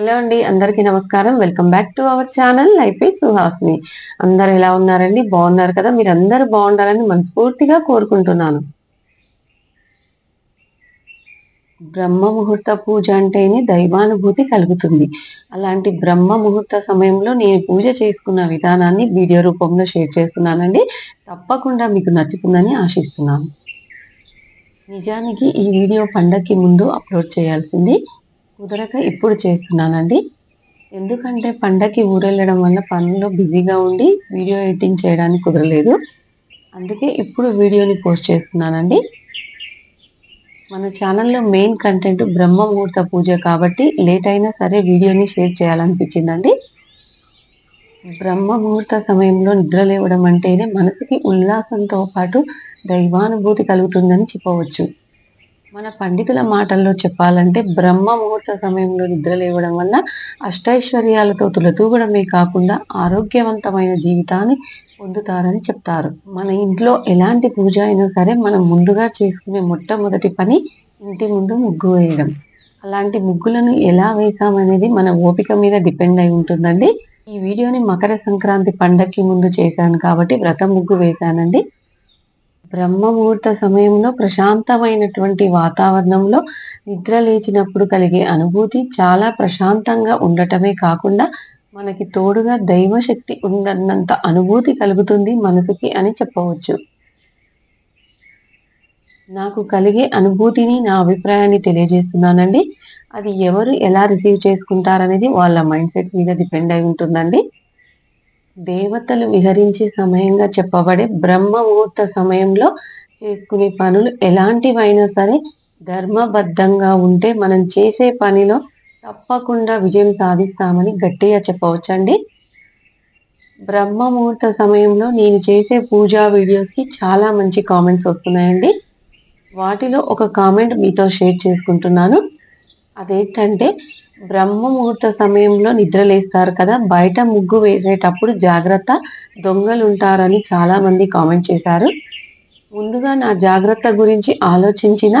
Hello అండి అందరికీ నమస్కారం. Welcome back to our channel. Life Suhasni. అందరు ఎలా ఉన్నారండి? బాగున్నారు కదా? మీరు అందరు బాగుండాలని మనస్ఫూర్తిగా కోరుకుంటున్నాను. బ్రహ్మ ముహూర్త పూజ అంటేనే దైవానుభూతి కలుగుతుంది. అలాంటి బ్రహ్మ ముహూర్త సమయంలో నేను పూజ చేసుకున్న విధానాన్ని వీడియో రూపంలో షేర్ చేస్తున్నానండి. తప్పకుండా మీకు నచ్చుతుందని ఆశిస్తున్నాను. నిజానికి ఈ వీడియో పండగకి ముందు అప్లోడ్ చేయాల్సింది కుదరక ఇప్పుడు చేస్తున్నానండి. ఎందుకంటే పండగకి ఊరెళ్ళడం వల్ల పనుల్లో బిజీగా ఉండి వీడియో ఎడిటింగ్ చేయడానికి కుదరలేదు. అందుకే ఇప్పుడు వీడియోని పోస్ట్ చేస్తున్నానండి. మన ఛానల్లో మెయిన్ కంటెంట్ బ్రహ్మ ముహూర్త పూజ కాబట్టి లేట్ అయినా సరే వీడియోని షేర్ చేయాలనిపించిందండి. బ్రహ్మ ముహూర్త సమయంలో నిద్ర లేవడం అంటేనే మనసుకి ఉల్లాసంతో పాటు దైవానుభూతి కలుగుతుందని చెప్పవచ్చు. మన పండితుల మాటల్లో చెప్పాలంటే బ్రహ్మ ముహూర్త సమయంలో నిద్ర లేవడం వల్ల అష్టైశ్వర్యాలతో తులతూగడమే కాకుండా ఆరోగ్యవంతమైన జీవితాన్ని పొందుతారని చెప్తారు. మన ఇంట్లో ఎలాంటి పూజ అయినా సరే మనం ముందుగా చేసుకునే మొట్టమొదటి పని ఇంటి ముందు ముగ్గు వేయడం. అలాంటి ముగ్గులను ఎలా వేసామనేది మన ఓపిక మీద డిపెండ్ అయి ఉంటుందండి. ఈ వీడియోని మకర సంక్రాంతి పండగకి ముందు చేశాను కాబట్టి వ్రత ముగ్గు వేశానండి. బ్రహ్మ ముహూర్త సమయంలో ప్రశాంతమైనటువంటి వాతావరణంలో నిద్ర లేచినప్పుడు కలిగే అనుభూతి చాలా ప్రశాంతంగా ఉండటమే కాకుండా మనకి తోడుగా దైవశక్తి ఉందన్నంత అనుభూతి కలుగుతుంది మనసుకి అని చెప్పవచ్చు. నాకు కలిగే అనుభూతిని నా అభిప్రాయాన్ని తెలియజేస్తున్నానండి. అది ఎవరు ఎలా రిసీవ్ చేసుకుంటారనేది వాళ్ళ మైండ్ సెట్ మీద డిపెండ్ అయి ఉంటుందండి. దేవతలు విహరించే సమయంగా చెప్పబడే బ్రహ్మ ముహూర్త సమయంలో చేసుకునే పనులు ఎలాంటివైనా సరే ధర్మబద్ధంగా ఉంటే మనం చేసే పనిలో తప్పకుండా విజయం సాధిస్తామని గట్టిగా చెప్పవచ్చండి. బ్రహ్మ ముహూర్త సమయంలో నేను చేసే పూజా వీడియోస్కి చాలా మంచి కామెంట్స్ వస్తున్నాయండి. వాటిలో ఒక కామెంట్ మీతో షేర్ చేసుకుంటున్నాను. అదేంటంటే బ్రహ్మ ముహూర్త సమయంలో నిద్రలేస్తారు కదా? బయట ముగ్గు వేసేటప్పుడు జాగ్రత్త దొంగలు ఉంటారని చాలా మంది కామెంట్ చేశారు. ముందుగా నా జాగ్రత్త గురించి ఆలోచించిన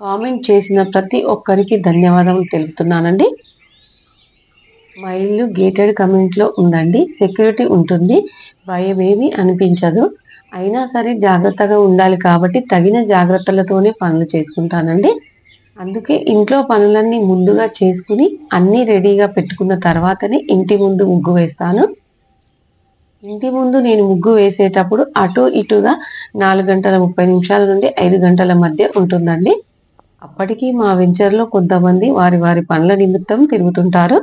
కామెంట్ చేసిన ప్రతి ఒక్కరికి ధన్యవాదములు తెలుపుతున్నానండి. మా ఇల్లు గేటెడ్ కమ్యూనిటీలో ఉందండి. సెక్యూరిటీ ఉంటుంది. భయం ఏమీ అనిపించదు. అయినా సరే జాగ్రత్తగా ఉండాలి కాబట్టి తగిన జాగ్రత్తలతోనే పనులు చేసుకుంటానండి. అందుకే ఇంట్లో పనులన్నీ ముందుగా చేసుకుని అన్నీ రెడీగా పెట్టుకున్న తర్వాతనే ఇంటి ముందు ముగ్గు వేస్తాను. ఇంటి ముందు నేను ముగ్గు వేసేటప్పుడు అటు ఇటుగా నాలుగు గంటల ముప్పై నిమిషాల నుండి ఐదు గంటల మధ్య ఉంటుందండి. అప్పటికి మా వెంచర్లో కొంతమంది వారి వారి పనుల నిమిత్తం తిరుగుతుంటారు.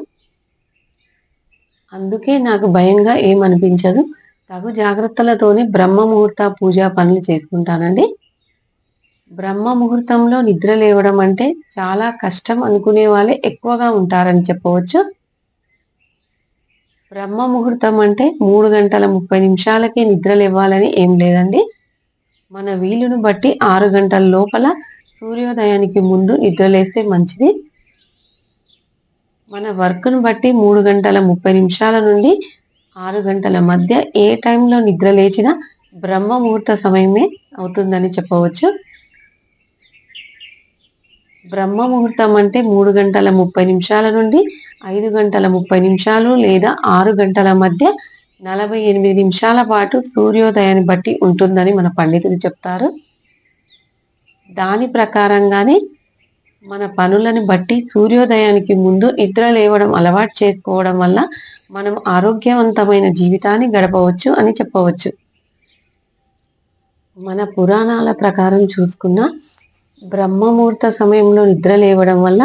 అందుకే నాకు భయంగా ఏమనిపించదు. తగు జాగ్రత్తలతోనే బ్రహ్మ ముహూర్త పూజా పనులు చేసుకుంటానండి. బ్రహ్మ ముహూర్తంలో నిద్ర లేవడం అంటే చాలా కష్టం అనుకునే వాళ్ళే ఎక్కువగా ఉంటారని చెప్పవచ్చు. బ్రహ్మ ముహూర్తం అంటే మూడు గంటల ముప్పై నిమిషాలకే నిద్ర లేవాలని ఏం లేదండి. మన వీలును బట్టి ఆరు గంటల లోపల సూర్యోదయానికి ముందు నిద్రలేస్తే మంచిది. మన వర్క్ను బట్టి మూడు గంటల ముప్పై నిమిషాల నుండి ఆరు గంటల మధ్య ఏ టైంలో నిద్ర లేచినా బ్రహ్మ ముహూర్త సమయమే అవుతుందని చెప్పవచ్చు. బ్రహ్మ ముహూర్తం అంటే మూడు గంటల ముప్పై నిమిషాల నుండి ఐదు గంటల ముప్పై నిమిషాలు లేదా ఆరు గంటల మధ్య నలభై ఎనిమిది నిమిషాల పాటు సూర్యోదయాన్ని బట్టి ఉంటుందని మన పండితులు చెప్తారు. దాని ప్రకారంగానే మన పనులను బట్టి సూర్యోదయానికి ముందు నిద్ర లేవడం అలవాటు చేసుకోవడం వల్ల మనం ఆరోగ్యవంతమైన జీవితాన్ని గడపవచ్చు అని చెప్పవచ్చు. మన పురాణాల ప్రకారం చూసుకున్న బ్రహ్మముహూర్త సమయంలో నిద్ర లేవడం వల్ల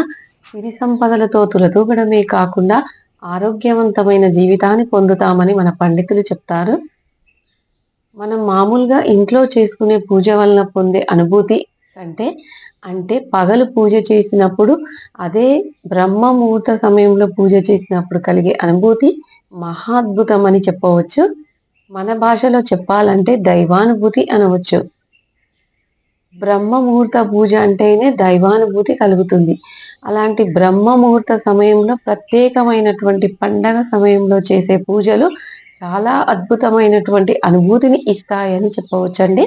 సిరి సంపదలతో తులతూగడమే కాకుండా ఆరోగ్యవంతమైన జీవితాన్ని పొందుతామని మన పండితులు చెప్తారు. మనం మామూలుగా ఇంట్లో చేసుకునే పూజ వలన పొందే అనుభూతి కంటే అంటే పగలు పూజ చేసినప్పుడు అదే బ్రహ్మ ముహూర్త సమయంలో పూజ చేసినప్పుడు కలిగే అనుభూతి మహాద్భుతం అని చెప్పవచ్చు. మన భాషలో చెప్పాలంటే దైవానుభూతి అనవచ్చు. బ్రహ్మ ముహూర్త పూజ అంటేనే దైవానుభూతి కలుగుతుంది. అలాంటి బ్రహ్మ ముహూర్త సమయంలో ప్రత్యేకమైనటువంటి పండగ సమయంలో చేసే పూజలు చాలా అద్భుతమైనటువంటి అనుభూతిని ఇస్తాయని చెప్పవచ్చండి.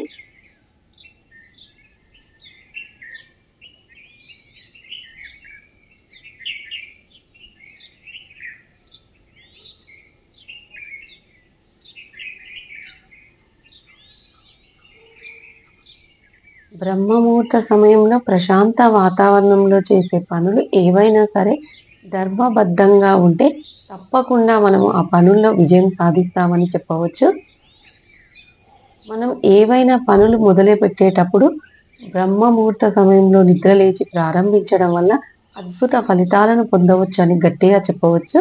బ్రహ్మముహూర్త సమయంలో ప్రశాంత వాతావరణంలో చేసే పనులు ఏవైనా సరే ధర్మబద్ధంగా ఉంటే తప్పకుండా మనము ఆ పనుల్లో విజయం సాధిస్తామని చెప్పవచ్చు. మనం ఏవైనా పనులు మొదలుపెట్టేటప్పుడు బ్రహ్మ ముహూర్త సమయంలో నిద్రలేచి ప్రారంభించడం వల్ల అద్భుత ఫలితాలను పొందవచ్చు అని గట్టిగా చెప్పవచ్చు.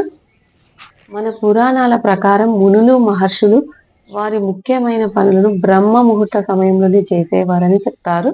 మన పురాణాల ప్రకారం మునులు మహర్షులు వారి ముఖ్యమైన పనులను బ్రహ్మ ముహూర్త సమయంలోనే చేసేవారని చెప్తారు.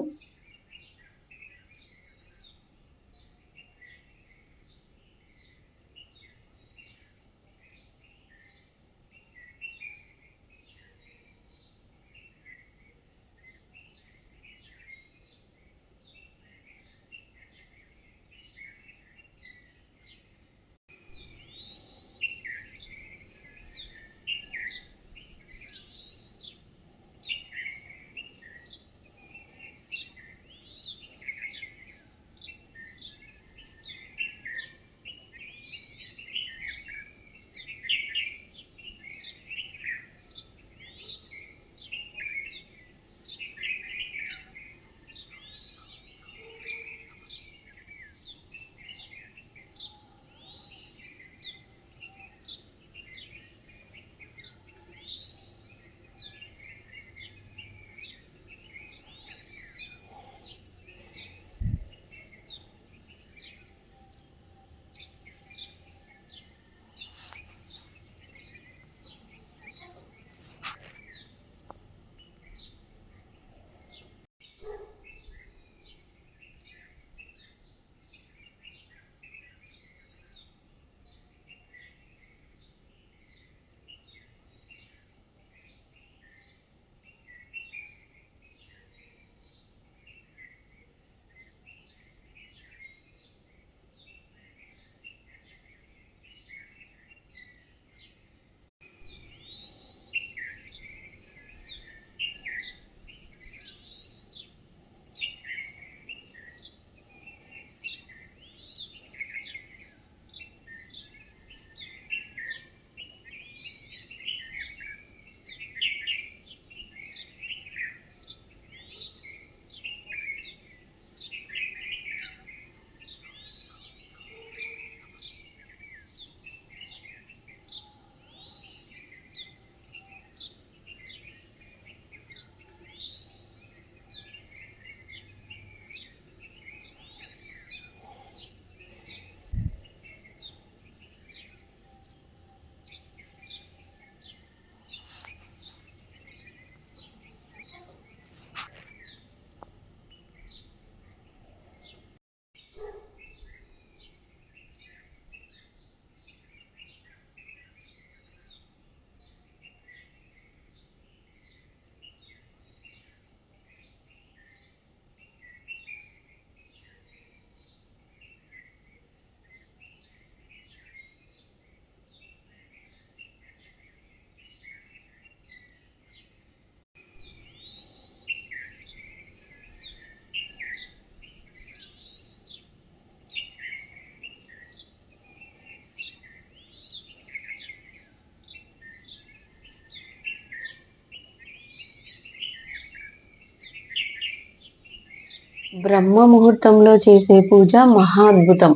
బ్రహ్మ ముహూర్తంలో చేసే పూజ మహా అద్భుతం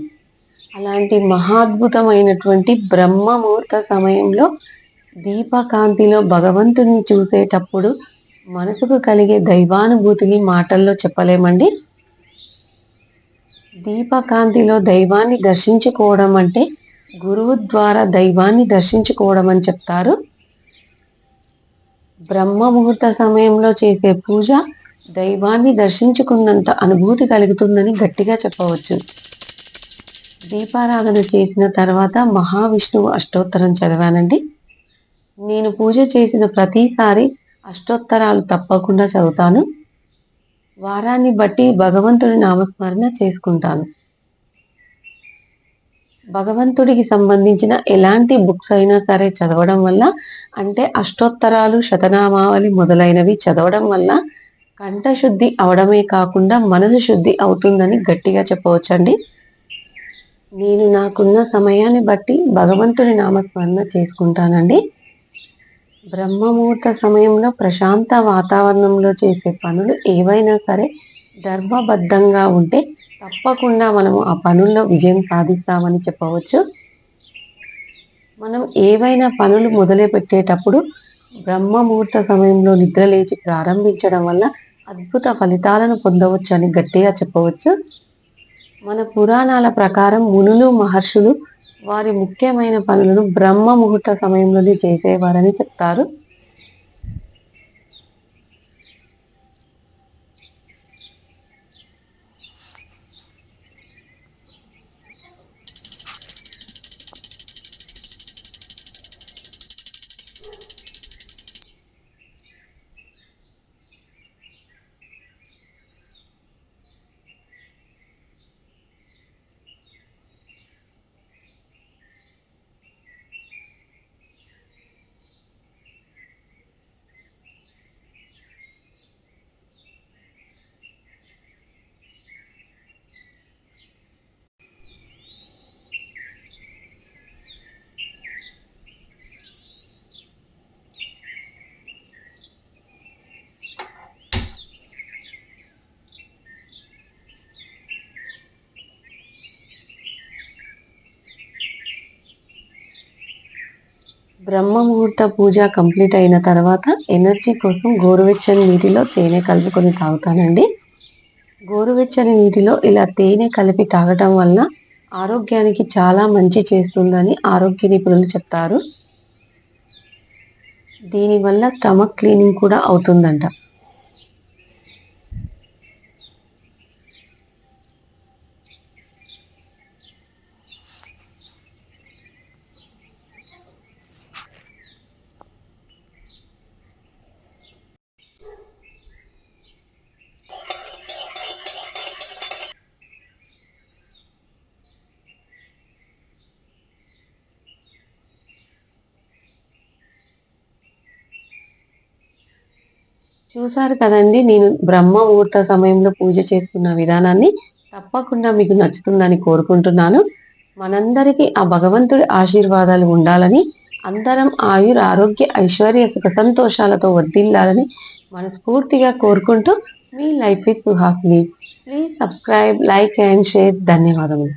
అలాంటి మహాద్భుతమైనటువంటి బ్రహ్మ ముహూర్త సమయంలో దీపకాంతిలో భగవంతుణ్ణి చూసేటప్పుడు మనసుకు కలిగే దైవానుభూతిని మాటల్లో చెప్పలేమండి. దీపకాంతిలో దైవాన్ని దర్శించుకోవడం అంటే గురువు ద్వారా దైవాన్ని దర్శించుకోవడం అని చెప్తారు. బ్రహ్మ ముహూర్త సమయంలో చేసే పూజ దైవాన్ని దర్శించుకున్నంత అనుభూతి కలుగుతుందని గట్టిగా చెప్పవచ్చు. దీపారాధన చేసిన తర్వాత మహావిష్ణువు అష్టోత్తరం చదివానండి. నేను పూజ చేసిన ప్రతిసారి అష్టోత్తరాలు తప్పకుండా చదువుతాను. వారాన్ని బట్టి భగవంతుడి నామస్మరణ చేసుకుంటాను. భగవంతుడికి సంబంధించిన ఎలాంటి బుక్స్ అయినా సరే చదవడం వల్ల అంటే అష్టోత్తరాలు శతనామావళి మొదలైనవి చదవడం వల్ల కంఠశుద్ధి అవడమే కాకుండా మనసు శుద్ధి అవుతుందని గట్టిగా చెప్పవచ్చండి. నేను నాకున్న సమయాన్ని బట్టి భగవంతుని నామస్మరణ చేసుకుంటానండి. బ్రహ్మముహూర్త సమయంలో ప్రశాంత వాతావరణంలో చేసే పనులు ఏవైనా సరే ధర్మబద్ధంగా ఉంటే తప్పకుండా మనము ఆ పనుల్లో విజయం సాధిస్తామని చెప్పవచ్చు. మనం ఏవైనా పనులు మొదలుపెట్టేటప్పుడు బ్రహ్మముహూర్త సమయంలో నిద్ర లేచి ప్రారంభించడం వల్ల అద్భుత ఫలితాలను పొందవచ్చు అని గట్టిగా చెప్పవచ్చు. మన పురాణాల ప్రకారం మునులు మహర్షులు వారి ముఖ్యమైన పనులను బ్రహ్మ ముహూర్త సమయంలోనే చేసేవారని చెప్తారు. బ్రహ్మముహూర్త పూజ కంప్లీట్ అయిన తర్వాత ఎనర్జీ కోసం గోరువెచ్చని నీటిలో తేనె కలుపుకొని తాగుతానండి. గోరువెచ్చని నీటిలో ఇలా తేనె కలిపి తాగటం వల్ల ఆరోగ్యానికి చాలా మంచి చేస్తుందని ఆరోగ్య నిపుణులు చెప్తారు. దీనివల్ల స్టమక్ క్లీనింగ్ కూడా అవుతుందంట. చూసారు కదండి నేను బ్రహ్మ ముహూర్త సమయంలో పూజ చేస్తున్న విధానాన్ని తప్పకుండా మీకు నచ్చుతుందని కోరుకుంటున్నాను. మనందరికీ ఆ భగవంతుడి ఆశీర్వాదాలు ఉండాలని అందరం ఆయుర్ ఆరోగ్య ఐశ్వర్య సుఖ సంతోషాలతో వర్దిల్లాలని మనస్ఫూర్తిగా కోరుకుంటూ మీ life with Suhasni. Please subscribe like and share. ధన్యవాదములు.